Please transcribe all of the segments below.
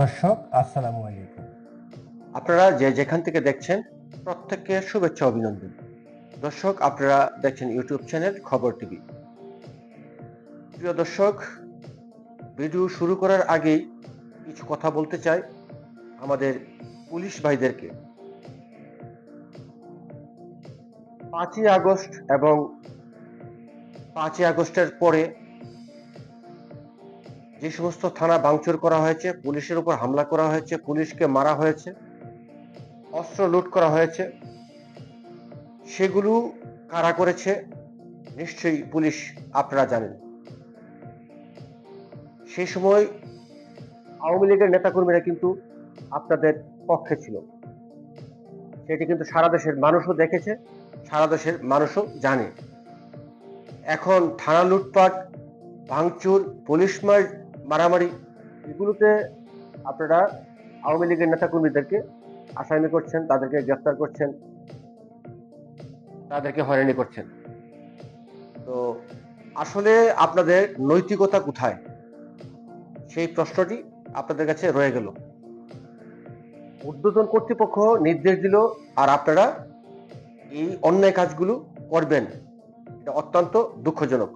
দর্শক, আসসালামু আলাইকুম। আপনারা যে যেখান থেকে দেখছেন, প্রত্যেককে শুভেচ্ছা অভিনন্দন। দর্শক, আপনারা দেখছেন ইউটিউব চ্যানেল খবর টিভি। প্রিয় দর্শক, ভিডিও শুরু করার আগেই কিছু কথা বলতে চাই আমাদের পুলিশ ভাইদেরকে। পাঁচই আগস্ট এবং পাঁচই আগস্টের পরে যে সমস্ত থানা ভাঙচুর করা হয়েছে, পুলিশের উপর হামলা করা হয়েছে, পুলিশকে মারা হয়েছে, অস্ত্র লুট করা হয়েছে, সেগুলো কারা করেছে, নিশ্চয়ই পুলিশ আপনারা জানেন। সেই সময় আওয়ামী লীগের নেতাকর্মীরা কিন্তু আপনাদের পক্ষে ছিল। সেটি কিন্তু সারা দেশের মানুষও দেখেছে, সারা দেশের মানুষও জানে। এখন থানা লুটপাট, ভাঙচুর, পুলিশ মার মারামারি, এগুলোতে আপনারা আওয়ামী লীগের নেতাকর্মীদেরকে আসামি করছেন, তাদেরকে গ্রেফতার করছেন, তাদেরকে হয়রানি করছেন। তো আসলে আপনাদের নৈতিকতা কোথায়? সেই প্রশ্নটি আপনাদের কাছে রয়ে গেল। উদ্বোধন কর্তৃপক্ষ নির্দেশ দিল, আর আপনারা এই অন্যায় কাজগুলো করবেন। এটা অত্যন্ত দুঃখজনক।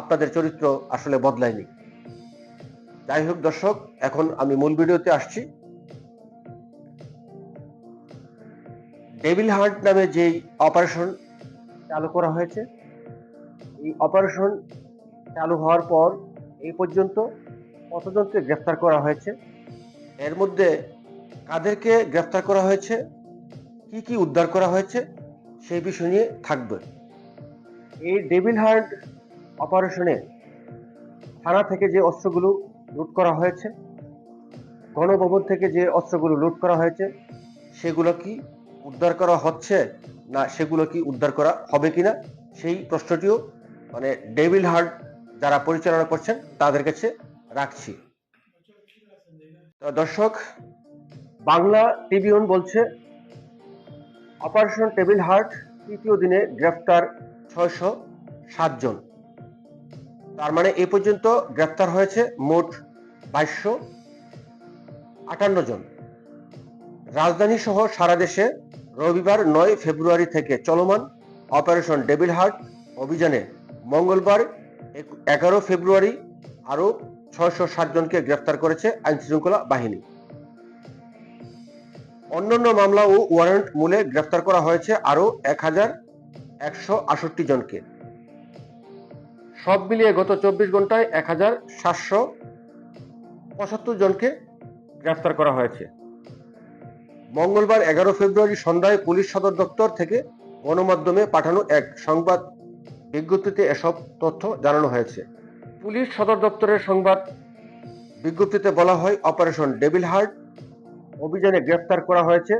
আপনাদের চরিত্র আসলে বদলায়নি। যাই হোক দর্শক, এখন আমি মূল ভিডিওতে আসছি। ডেভিল হান্ট নামে যেই অপারেশন চালু করা হয়েছে, এই অপারেশন চালু হওয়ার পর এই পর্যন্ত কতজনকে গ্রেফতার করা হয়েছে, এর মধ্যে কাদেরকে গ্রেফতার করা হয়েছে, কি কি উদ্ধার করা হয়েছে, সেই বিষয় নিয়ে থাকবে। এই ডেভিল হার্ট অপারেশনে থানা থেকে যে অস্ত্রগুলো লুট করা হয়েছে। গণভবন থেকে যে অস্ত্রগুলো লুট করা হয়েছে, সেগুলো কি উদ্ধার করা হচ্ছে না সেগুলো কি উদ্ধার করা হবে কিনা? সেই প্রশ্নটিও মানে ডেভিল হার্ট যারা পরিচালনা করছেন, তাদের কাছে রাখছি। দর্শক, বাংলা টিভিউন বলছে, অপারেশন টেবিল হার্ট তৃতীয় দিনে গ্রেফতার ছয়শো সাতজন তার মানে এ পর্যন্ত গ্রেফতার হয়েছে মোট বাইশশো আটান্ন জন। রাজধানী সহ সারা দেশে রবিবার নয় ফেব্রুয়ারি থেকে চলমান অপারেশন ডেভিল হার্ট অভিযানে মঙ্গলবার এগারো ফেব্রুয়ারি আরও ছয়শো ষাট জনকে গ্রেফতার করেছে আইন শৃঙ্খলা বাহিনী। অন্যান্য মামলা ও ওয়ারেন্ট মূলে গ্রেফতার করা হয়েছে আরও এক হাজার একশো আষট্টি জনকে। সব মিলিয়ে গত চব্বিশ ঘন্টায় এক হাজার সাতশো পঁচাত্তর জনকে গ্রেফতার করা হয়েছে। মঙ্গলবার এগারো ফেব্রুয়ারি সন্ধ্যায় পুলিশ সদর দপ্তর থেকে গণমাধ্যমে পাঠানো এক সংবাদ বিজ্ঞপ্তিতে এসব তথ্য জানানো হয়েছে। পুলিশ সদর দপ্তরের সংবাদ বিজ্ঞপ্তিতে বলা হয়, অপারেশন ডেভিল হার্ট অভিযানে গ্রেফতার করা হয়েছে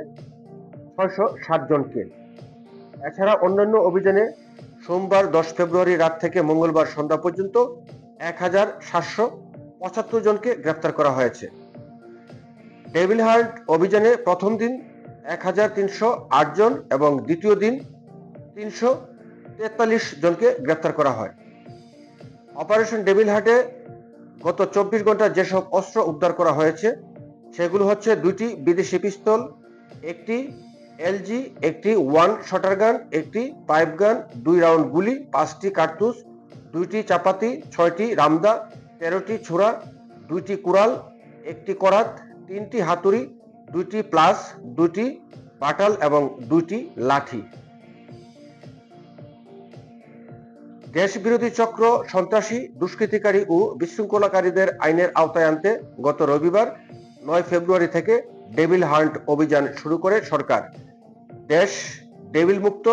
ছয়শো ষাট জনকে। এছাড়া অন্যান্য অভিযানে সোমবার দশ ফেব্রুয়ারি রাত থেকে মঙ্গলবার সন্ধ্যা পর্যন্ত এক হাজার সাতশো পঁচাত্তর জনকে গ্রেপ্তার করা হয়েছে। ডেভিল হার্ট অভিযানে প্রথম দিন এক হাজার তিনশো আট জন এবং দ্বিতীয় দিন তিনশো তেতাল্লিশ জনকে গ্রেপ্তার করা হয়। অপারেশন ডেভিল হার্টে গত চব্বিশ ঘণ্টা যেসব অস্ত্র উদ্ধার করা হয়েছে, সেগুলো হচ্ছে দুইটি বিদেশি পিস্তল, একটি এলজি, একটি ওয়ান শটার গান, একটি পাইপ গান, দুই রাউন্ড গুলি, পাঁচটি কার্তুস দুইটি চাপাতি, ছয়টি রামদা তেরোটি ছোড়া দুইটি কুড়াল, একটি করাত, তিনটি হাতুড়ি, দুইটি প্লাস, দুইটি বাটাল এবং দুইটি লাঠি। দেশ বিরোধী চক্র সন্ত্রাসী, দুষ্কৃতিকারী ও বিশৃঙ্খলাকারীদের আইনের আওতায় আনতে গত রবিবার নয় ফেব্রুয়ারি থেকে ডেভিল হান্ট অভিযান শুরু করে সরকার। দেশ ডেভিল মুক্ত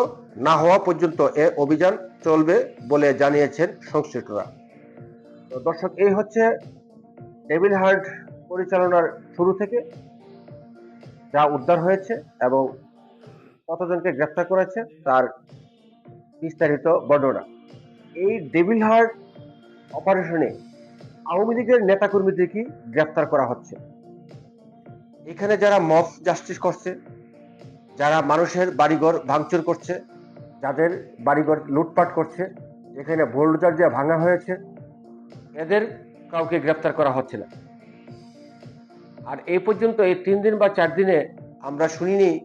না হওয়া পর্যন্ত এ অভিযান চলবে বলে জানিয়েছেন সংশ্লিষ্টরা। তো দর্শক, এই হচ্ছে ডেভিল হান্ট পরিচালনার শুরু থেকে যা উদ্ধার হয়েছে এবং কতজনকে গ্রেফতার করেছে তার বিস্তারিত বর্ণনা। এই ডেভিল হার্ট অপারেশনে আওয়ামী লীগের নেতাকর্মীদের কি গ্রেফতার করা হচ্ছে? এখানে যারা মফ জাস্টিস করছে, যারা মানুষের বাড়িঘর ভাঙচুর করছে, যাদের বাড়িঘর লুটপাট করছে এখানে বোল্ডার যে ভাঙা হয়েছে এদের কাউকে গ্রেপ্তার করা হচ্ছে না। আর এই পর্যন্ত এই তিন দিন বা চার দিনে আমরা শুনিনি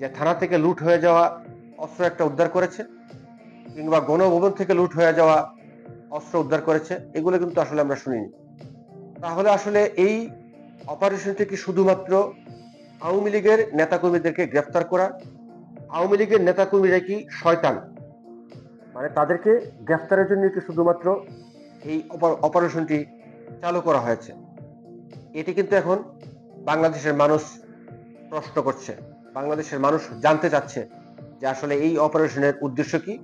যে থানা থেকে লুট হয়ে যাওয়া অস্ত্র একটা উদ্ধার করেছে, কিংবা গণভবন থেকে লুট হয়ে যাওয়া অস্ত্র উদ্ধার করেছে, এগুলো কিন্তু আসলে আমরা শুনিনি। তাহলে আসলে এই অপারেশনটি কি শুধুমাত্র আওয়ামী লীগের নেতাকর্মীদেরকে গ্রেফতার করা? আওয়ামী লীগের নেতাকর্মীরা কি শয়তান? মানে তাদেরকে গ্রেফতারের জন্য কি শুধুমাত্র এই অপার- অপারেশনটি চালু করা হয়েছে। এটি কিন্তু এখন বাংলাদেশের মানুষ প্রশ্ন করছে। বাংলাদেশের মানুষ জানতে চাচ্ছে যে আসলে এই অপারেশনের উদ্দেশ্য কি?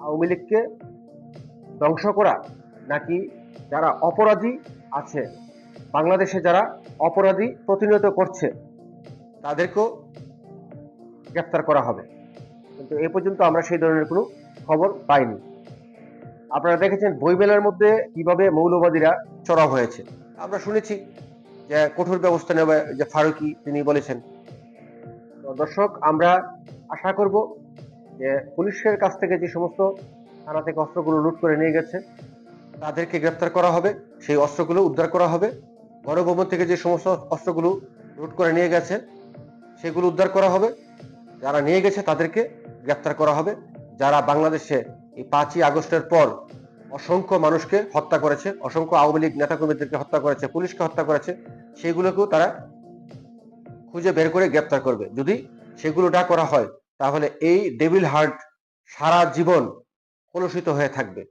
আওয়ামী লীগকে ধ্বংস করা নাকি যারা অপরাধী আছে, বাংলাদেশে যারা অপরাধী প্রতিনিয়ত করছে, তাদেরকেও গ্রেফতার করা হবে। কিন্তু এ পর্যন্ত আমরা সেই ধরনের কোনো খবর পাইনি। আপনারা দেখেছেন বইমেলার মধ্যে কীভাবে মৌলবাদীরা চড়াও হয়েছে। আমরা শুনেছি যে কঠোর ব্যবস্থা নেবে যে ফারুকি তিনি বলেছেন। দর্শক, আমরা আশা করব যে পুলিশের কাছ থেকে যে সমস্ত থানা থেকে অস্ত্রগুলো লুট করে নিয়ে গেছে, তাদেরকে গ্রেপ্তার করা হবে, সেই অস্ত্রগুলো উদ্ধার করা হবে। গণভবন থেকে যে সমস্ত অস্ত্রগুলো লুট করে নিয়ে গেছে, সেগুলো উদ্ধার করা হবে। যারা নিয়ে গেছে তাদেরকে গ্রেপ্তার করা হবে। যারা বাংলাদেশে এই পাঁচই আগস্টের পর অসংখ্য মানুষকে হত্যা করেছে, অসংখ্য আওয়ামী লীগ নেতাকর্মীদেরকে হত্যা করেছে, পুলিশকে হত্যা করেছে সেগুলোকেও তারা খুঁজে বের করে গ্রেপ্তার করবে। যদি সেগুলো না করা হয়, তাহলে এই ডেভিল হার্ট সারা জীবন কলুষিত হয়ে থাকবে।